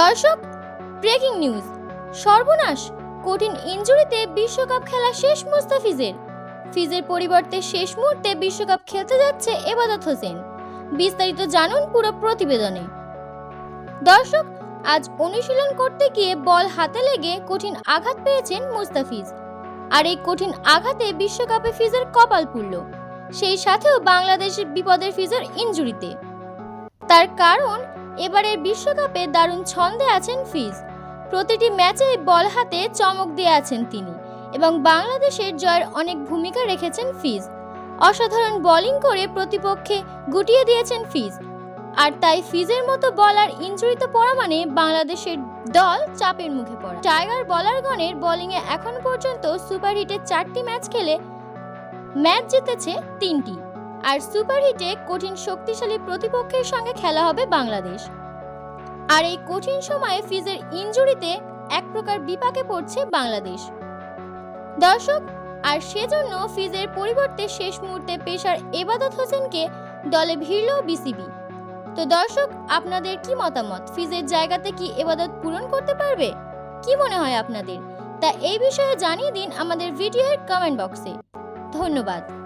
দর্শক, breaking news. সর্বনাশ, কঠিন ইনজুরিতে বিশ্বকাপ খেলা শেষ মুস্তাফিজের। ফিজের পরিবর্তে শেষ মুহূর্তে বিশ্বকাপ খেলতে যাচ্ছে এবাদত হোসেন। বিস্তারিত জানুন পুরো প্রতিবেদনে। দর্শক, আজ অনুশীলন করতে গিয়ে বল হাতে লেগে কঠিন আঘাত পেয়েছেন মুস্তাফিজ। আর এই কঠিন আঘাতে বিশ্বকাপে ফিজের কপাল পুড়ল। সেই সাথেও বাংলাদেশের বিপদের ফিজের ইনজুরিতে তার কারণ, এবারের বিশ্বকাপে দারুণ ছন্দে আছেন ফিজ। প্রতিটি ম্যাচেই বল হাতে চমক দিয়ে আছেন তিনি এবং বাংলাদেশের জয়ের অনেক ভূমিকা রেখেছেন ফিজ। অসাধারণ বোলিং করে প্রতিপক্ষে গুটিয়ে দিয়েছেন ফিজ। আর তাই ফিজের মতো বলার ইনজুরিতে পড়া মানে বাংলাদেশের দল চাপের মুখে পড়া। টাইগার বলারগণের বোলিংয়ে এখন পর্যন্ত সুপার হিটে চারটি ম্যাচ খেলে ম্যাচ জিতেছে তিনটি। আর সুপার হিটে কঠিন শক্তিশালী প্রতিপক্ষের সঙ্গে খেলা হবে বাংলাদেশ। আর এই কঠিন সময়ে ফিজের ইনজুরিতে এক প্রকার বিপাকে পড়ছে বাংলাদেশ। দর্শক, আর সেজন্য ফিজের পরিবর্তে শেষ মুহূর্তে পেশার এবাদত হোসেনকে দলে ভিড়ল বিসিবি। তো দর্শক, আপনাদের কি মতামত? ফিজের জায়গাতে কি এবাদত পূরণ করতে পারবে? কি মনে হয় আপনাদের? তা এই বিষয়ে জানিয়ে দিন আমাদের ভিডিওর কমেন্ট বক্সে। ধন্যবাদ।